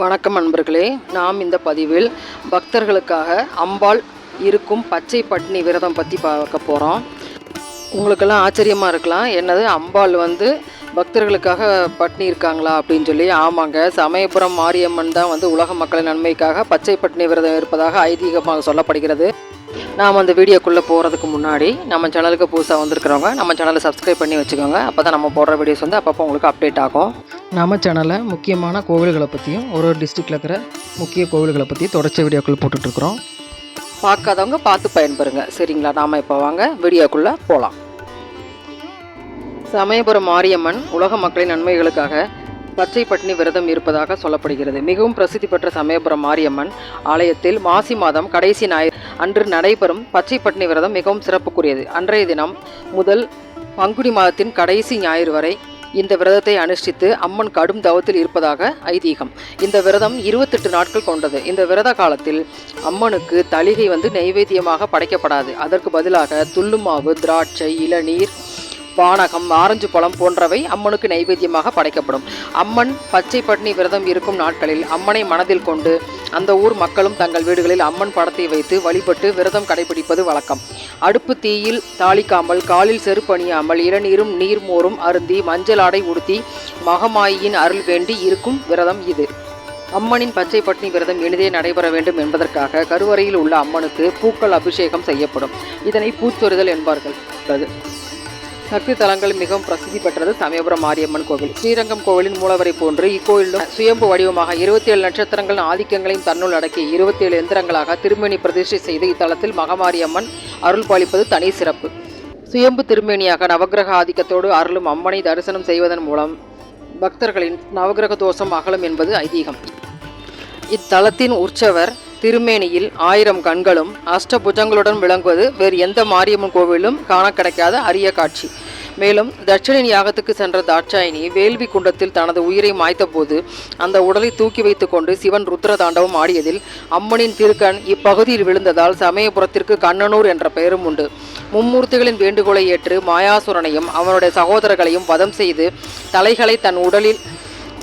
வணக்கம் நண்பர்களே. நாம் இந்த பதிவில் பக்தர்களுக்காக அம்பாள் இருக்கும் பச்சை பட்னி விரதம் பற்றி பார்க்க போகிறோம் உங்களுக்கெல்லாம் ஆச்சரியமாக இருக்கலாம். என்னது அம்பாள் வந்து பக்தர்களுக்காக பட்னி இருக்காங்களா அப்படின்னு சொல்லி. ஆமாங்க சமயபுரம் மாரியம்மன் தான் வந்து உலக மக்களின் நன்மைக்காக பச்சை பட்னி விரதம் இருப்பதாக ஐதீகமாக சொல்லப்படுகிறது. நாம் அந்த வீடியோக்குள்ளே போகிறதுக்கு முன்னாடி நம்ம சேனலுக்கு புதுசாக வந்திருக்கிறவங்க நம்ம சேனலை சப்ஸ்கிரைப் பண்ணி வச்சுக்கோங்க. அப்போ தான் நம்ம போடுற வீடியோஸ் வந்து அப்பப்போ உங்களுக்கு அப்டேட் ஆகும். நம்ம சேனலில் முக்கியமான கோவில்களை பற்றியும் ஒரு ஒரு டிஸ்ட்ரிக்டில் இருக்கிற முக்கிய கோவில்களை பற்றி தொடர்ச்சி வீடியோக்கள் போட்டுட்ருக்குறோம். பார்க்காதவங்க பார்த்து பயன்பெறுங்க. சரிங்களா? நாம் இப்போ வாங்க வீடியோக்குள்ளே போகலாம் சமயபுரம் மாரியம்மன் உலக மக்களின் நன்மைகளுக்காக பச்சை பட்டினி விரதம் இருப்பதாக சொல்லப்படுகிறது. மிகவும் பிரசித்தி பெற்ற சமயபுரம் மாரியம்மன் ஆலயத்தில் மாசி மாதம் கடைசி ஞாயிறு அன்று நடைபெறும் பச்சை பட்டினி விரதம் மிகவும் சிறப்புக்குரியது. அன்றைய தினம் முதல் பங்குனி மாதத்தின் கடைசி ஞாயிறு வரை இந்த விரதத்தை அனுஷ்டித்து அம்மன் கடும் தவத்தில் இருப்பதாக ஐதீகம். இந்த விரதம் இருபத்தெட்டு நாட்கள் கொண்டது. இந்த விரத காலத்தில் அம்மனுக்கு தளிகை வந்து நைவேத்தியமாக படைக்கப்படாது. அதற்கு பதிலாக துள்ளுமாவு திராட்சை இளநீர் பானகம் ஆரஞ்சு பழம் போன்றவை அம்மனுக்கு நைவேத்தியமாக படைக்கப்படும். அம்மன் பச்சை பட்னி விரதம் இருக்கும் நாட்களில் அம்மனை மனதில் கொண்டு அந்த ஊர் மக்களும் தங்கள் வீடுகளில் அம்மன் படத்தை வைத்து வழிபட்டு விரதம் கடைபிடிப்பது வழக்கம். அடுப்பு தீயில் தாளிக்காமல் காலில் செருப்பணியாமல் இளநீரும் இளநீரும் நீர்மோரும் அருந்தி மஞ்சள் ஆடை உடுத்தி மகமாயியின் அருள் வேண்டி இருக்கும் விரதம் இது. அம்மனின் பச்சை பட்னி விரதம் எளிதே நடைபெற வேண்டும் என்பதற்காக கருவறையில் உள்ள அம்மனுக்கு பூக்கள் அபிஷேகம் செய்யப்படும். இதனை பூச்சொரிதல் என்பார்கள். சக்தி தலங்கள் மிகவும் பிரசித்தி பெற்றது சமயபுரம் மாரியம்மன் கோவில். ஸ்ரீரங்கம் கோவிலின் மூலவரை போன்று இக்கோயிலும் சுயம்பு வடிவமாக இருபத்தி ஏழு நட்சத்திரங்கள் ஆதிக்கங்களையும் தன்னுள் அடக்கி இருபத்தி ஏழு எந்திரங்களாக திருமேனி பிரதிஷ்டை செய்து இத்தலத்தில் மகமாரியம்மன் அருள் பாலிப்பது தனி சிறப்பு. சுயம்பு திருமேனியாக நவக்கிரக ஆதிக்கத்தோடு அருளும் அம்மனை தரிசனம் செய்வதன் மூலம் பக்தர்களின் நவக்கிரக தோஷம் அகலும் என்பது ஐதீகம். இத்தலத்தின் உற்சவர் திருமேனியில் ஆயிரம் கண்களும் அஷ்டபுஜங்களுடன் விளங்குவது வேறு எந்த மாரியம்மன் கோவிலும் காண கிடைக்காத அரிய காட்சி. மேலும் தட்சணின் யாகத்துக்கு சென்ற தாட்சாயினி வேள்வி குண்டத்தில் தனது உயிரை மாய்த்தபோது அந்த உடலை தூக்கி வைத்துக்கொண்டு சிவன் ருத்ர தாண்டவம் ஆடியதில் அம்மனின் திருக்கண் இப்பகுதியில் விழுந்ததால் சமயபுரத்திற்கு கண்ணனூர் என்ற பெயரும் உண்டு. மும்மூர்த்திகளின் வேண்டுகோளை ஏற்று மாயாசுரனையும் அவனுடைய சகோதரர்களையும் வதம் செய்து தலைகளை தன் உடலில்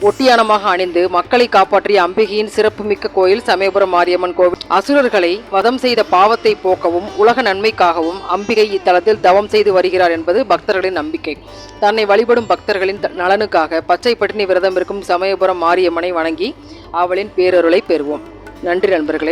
ஒட்டியானமாக அணிந்து மக்களை காப்பாற்றிய அம்பிகையின் சிறப்புமிக்க கோயில் சமயபுரம் மாரியம்மன் கோவில். அசுரர்களை வதம் செய்த பாவத்தை போக்கவும் உலக நன்மைக்காகவும் அம்பிகை இத்தலத்தில் தவம் செய்து வருகிறார் என்பது பக்தர்களின் நம்பிக்கை. தன்னை வழிபடும் பக்தர்களின் த- நலனுக்காக பச்சை பட்டினி விரதம் இருக்கும் சமயபுரம் மாரியம்மனை வணங்கி அவளின் பேரருளை பெறுவோம். நன்றி நண்பர்களே.